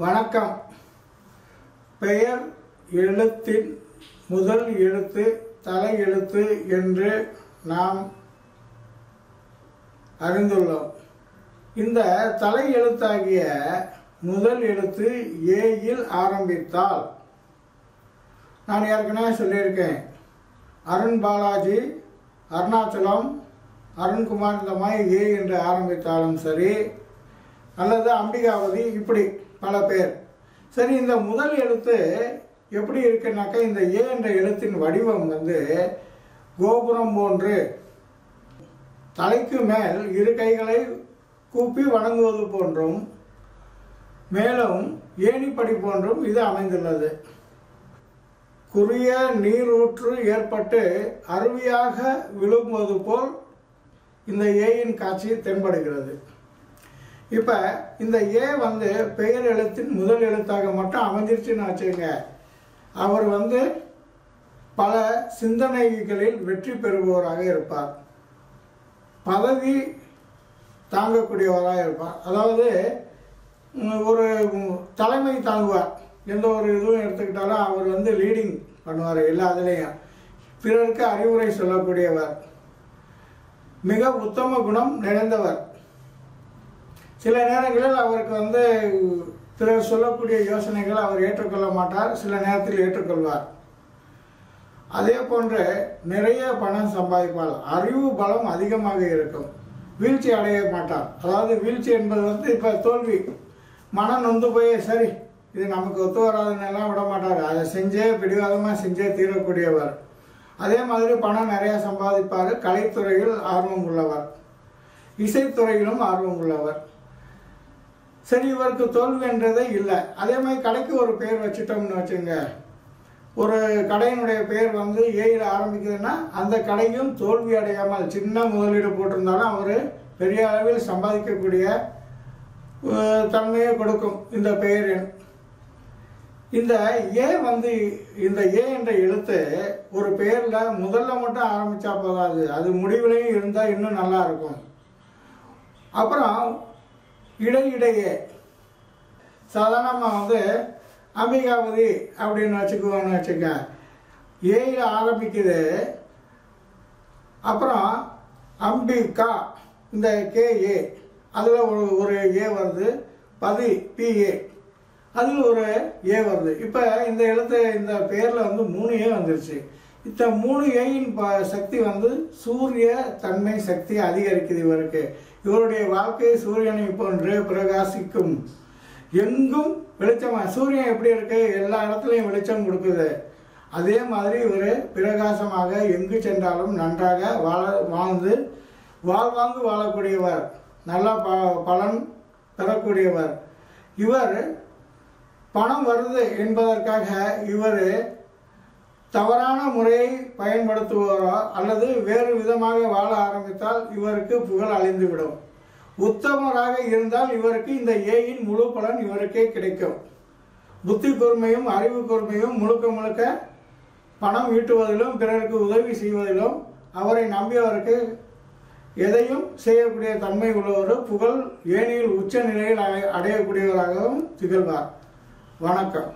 வணக்கம். பெயர் எழுத்தின் முதல் எழுத்து தலை எழுத்து என்று நாம் அறிந்துள்ளோம். இந்த தலை எழுத்தாகிய முதல் எழுத்து ஏயில் ஆரம்பித்தால் நான் ஏற்கனவே சொல்லியிருக்கேன். அருண் பாலாஜி அருணாச்சலம் அருண்குமார் இந்த மாதிரி ஏ என்று ஆரம்பித்தாலும் சரி அல்லது அம்பிகாவதி இப்படி. பல பேர். சரி இந்த முதல் எழுத்து எப்படி இருக்குன்னாக்கா இந்த ஏ என்ற எழுத்தின் வடிவம் வந்து கோபுரம் போன்று தலைக்கு மேல் இரு கைகளை கூப்பி வணங்குவது போன்றும் மேலும் ஏணிப்படி போன்றும் இது அமைந்துள்ளது. குறுகிய நீரூற்று ஏற்பட்டு அருவியாக விழுங்குவது போல் இந்த ஏயின் காட்சி தென்படுகிறது. இப்போ இந்த ஏ வந்து பெயர் எழுத்தின் முதல் எழுத்தாக மட்டும் அமைஞ்சிருச்சுன்னு வச்சுக்கோங்க. அவர் வந்து பல சிந்தனைகளில் வெற்றி பெறுபவராக இருப்பார். பதவி தாங்கக்கூடியவராக இருப்பார். அதாவது ஒரு தலைமை தாங்குவார். எந்த ஒரு இதுவும் எடுத்துக்கிட்டாலும் அவர் வந்து லீடிங் பண்ணுவார் எல்லா இதுலேயும். பிறருக்கு அறிவுரை சொல்லக்கூடியவர். மிக உத்தம குணம் நிறைந்தவர். சில நேரங்களில் அவருக்கு வந்து பிறர் சொல்லக்கூடிய யோசனைகள் அவர் ஏற்றுக்கொள்ள மாட்டார் சில நேரத்தில் ஏற்றுக்கொள்வார். அதே போன்று நிறைய பணம் சம்பாதிப்பார். அறிவு பலம் அதிகமாக இருக்கும். வீழ்ச்சி அடைய மாட்டார். அதாவது வீழ்ச்சி என்பது வந்து இப்போ தோல்வி. மனம் நொந்து போய் சரி இது நமக்கு ஒத்து வராதுன்னெல்லாம் விட மாட்டார். அதை செஞ்சே பிடிவாதமாக செஞ்சே தீரக்கூடியவர். அதே மாதிரி பணம் நிறையா சம்பாதிப்பார். கலைத்துறையில் ஆர்வம் உள்ளவர். இசைத்துறையிலும் ஆர்வம் உள்ளவர். சரி இவருக்கு தோல்வி என்றதே இல்லை. அதே மாதிரி கடைக்கு ஒரு பெயர் வச்சுட்டோம்னு வச்சுங்க. ஒரு கடையினுடைய பெயர் வந்து ஏயில் ஆரம்பிக்குதுன்னா அந்த கடையும் தோல்வி அடையாமல் சின்ன முதலீடு போட்டிருந்தாலும் அவர் பெரிய அளவில் சம்பாதிக்கக்கூடிய தன்மையை கொடுக்கும் இந்த பெயர் இந்த ஏ வந்து இந்த ஏ என்ற எழுத்து ஒரு பெயரில் முதல்ல மட்டும் ஆரம்பித்தா போதாது. அது முடிவிலையும் இருந்தால் இன்னும் நல்லா இருக்கும். அப்புறம் இடையிடையே. சாதாரணமாக வந்து அம்பிகாவதி அப்படின்னு வச்சுக்குவோன்னு வச்சுக்க ஏயில் ஆரம்பிக்குது. அப்புறம் அம்பிகா இந்த கேஏ. அதில் ஒரு ஒரு ஏ வருது. பதி பிஏ. அதில் ஒரு ஏ வருது. இப்போ இந்த எழுத்து இந்த பேரில் வந்து மூணு ஏ வந்துருச்சு. இந்த மூணு ஏயின் ப சக்தி வந்து சூரிய தன்மை சக்தி அதிகரிக்குது இவருக்கு. இவருடைய வாழ்க்கை சூரியனை போன்று பிரகாசிக்கும். எங்கும் வெளிச்சமா சூரியன் எப்படி இருக்கு? எல்லா இடத்துலையும் வெளிச்சம் கொடுக்குது. அதே மாதிரி இவர் பிரகாசமாக எங்கு சென்றாலும் நன்றாக வாழ வாழ்ந்து வாழ்வாங்கு வாழக்கூடியவர். நல்ல ப பலன் பெறக்கூடியவர். இவர் பணம் வருது என்பதற்காக இவர் தவறான முறையை பயன்படுத்துவாரோ அல்லது வேறு விதமாக வாழ ஆரம்பித்தால் இவருக்கு புகழ் அழிந்துவிடும். உத்தமராக இருந்தால் இவருக்கு இந்த ஏயின் முழு பலன் இவருக்கே கிடைக்கும். புத்தி கூர்மையும் அறிவு கூர்மையும் முழுக்க முழுக்க பணம் ஈட்டுவதிலும் பிறருக்கு உதவி செய்வதிலும் அவரை நம்பியவருக்கு எதையும் செய்யக்கூடிய தன்மை உள்ளவர் புகழ் ஏனியில் உச்ச நிலையில் அடையக்கூடியவராகவும் திகழ்வார். வணக்கம்.